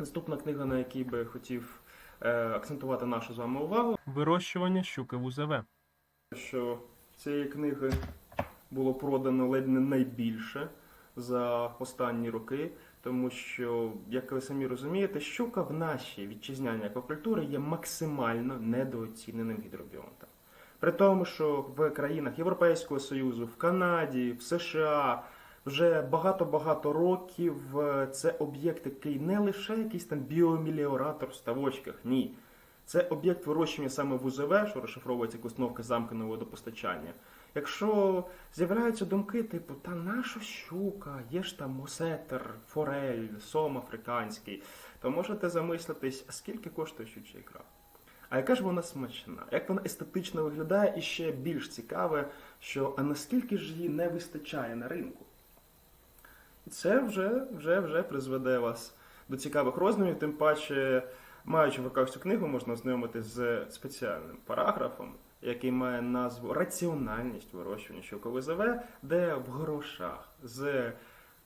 Наступна книга, на якій би хотів е, акцентувати нашу з вами увагу, Вирощування щуки в УЗВ. що цієї книги було продано ледь не найбільше за останні роки, тому що, як ви самі розумієте, щука в нашій вітчизняній аквакультурі є максимально недооціненим гідробіонтом. При тому, що в країнах Європейського Союзу, в Канаді, в США вже багато-багато років е, це об'єкт, який не лише якийсь там біоміліоратор в ставочках, ні. Це об'єкт вирощування саме в УЗВ, що розшифровується як установка замкненого водопостачання. Якщо з'являються думки, типу, та наша щука, є ж там осетер, форель, сом африканський, то можете замислитись, а скільки коштує щуча ікра? А яка ж вона смачна? Як вона естетично виглядає? І ще більш цікаве, що а наскільки ж її не вистачає на ринку? Це вже, вже, вже призведе вас до цікавих роздумів, тим паче, маючи в руках цю книгу, можна ознайомитись з спеціальним параграфом, який має назву Раціональність вирощування щукової ЗВ, де в грошах з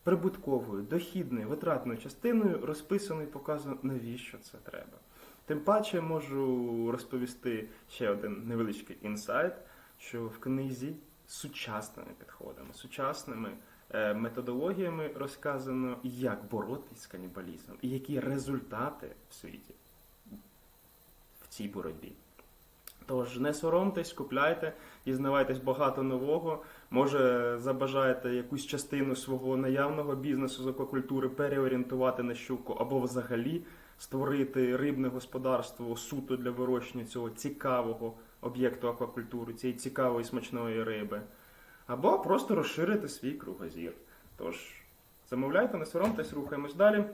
прибутковою, дохідною, витратною частиною розписано і показано, навіщо це треба. Тим паче можу розповісти ще один невеличкий інсайт, що в книзі сучасними підходами, сучасними методологіями розказано, як боротись з канібалізмом і які результати в світі в цій боротьбі. Тож не соромтесь, купляйте, дізнавайтесь багато нового. Може, забажаєте якусь частину свого наявного бізнесу з аквакультури переорієнтувати на щуку, або взагалі створити рибне господарство суто для вирощення цього цікавого об'єкту аквакультури, цієї цікавої смачної риби, або просто розширити свій кругозір. Тож замовляйте, не соромтесь, рухаємось далі.